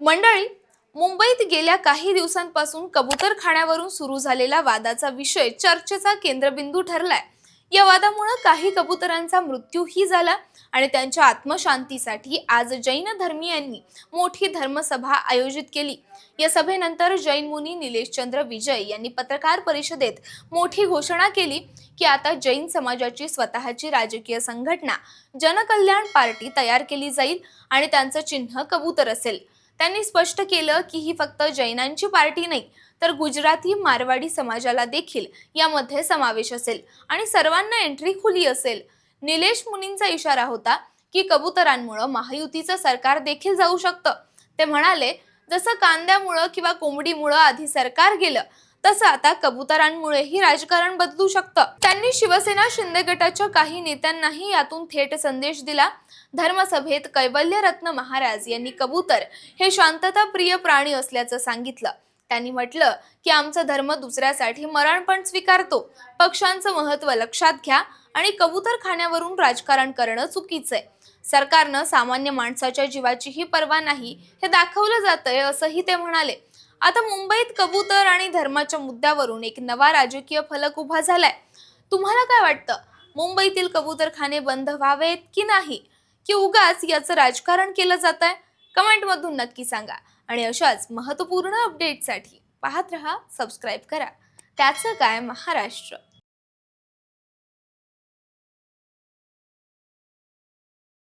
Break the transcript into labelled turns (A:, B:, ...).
A: मंडळी मुंबईत गेल्या काही दिवसांपासून कबूतर खाण्यावरून सुरू झालेला वादाचा विषय चर्चेचा केंद्रबिंदू ठरलाय. या वादामुळे काही कबुतरांचा मृत्यूही झाला आणि त्यांच्या आत्मशांतीसाठी आज जैन धर्मीयांनी मोठी धर्मसभा आयोजित केली. या सभेनंतर जैन मुनी निलेशचंद्र विजय यांनी पत्रकार परिषदेत मोठी घोषणा केली की आता जैन समाजाची स्वतःची राजकीय संघटना जनकल्याण पार्टी तयार केली जाईल आणि त्यांचं चिन्ह कबूतर असेल. त्यांनी स्पष्ट केलं की ही फक्त जैनांची पार्टी नाही तर गुजराती मारवाडी समाजाला देखील यामध्ये समावेश असेल आणि सर्वांना एंट्री खुली असेल. निलेश मुनींचा इशारा होता की कबुतरांमुळं महायुतीचं सरकार देखील जाऊ शकतं. ते म्हणाले जसं कांद्यामुळं किंवा कोंबडीमुळं आधी सरकार गेलं तसं आता कबुतरांमुळेही राजकारण बदलू शकतं. त्यांनी शिवसेना शिंदे गटाच्या काही नेत्यांनाही यातून थेट संदेश दिला. धर्मसभेत कैवल्यरत्न महाराज यांनी कबूतर हे शांतताप्रिय प्राणी असल्याचं सांगितलं. त्यांनी म्हटलं की आमचा धर्म दुसऱ्यासाठी मरण पण स्वीकारतो. पक्षांचं महत्त्व लक्षात घ्या आणि कबूतर खाण्यावरून राजकारण करणं चुकीचं आहे. सरकारनं सामान्य माणसाच्या जीवाचीही पर्वा नाही हे दाखवलं जातंय असंही ते म्हणाले. आता मुंबईत कबूतर आणि धर्माच्या मुद्द्यावरून एक नवा राजकीय फलक उभा झालाय. तुम्हाला काय वाटतं? मुंबईतील कबूतरखाने बंद व्हावेत की नाही? की उगाच याचं राजकारण केलं जात आहे कमेंटमधून नक्की सांगा. आणि अशाच महत्त्वपूर्ण अपडेटसाठी पाहत रहा सबस्क्राईब करा. त्याचं काय महाराष्ट्र.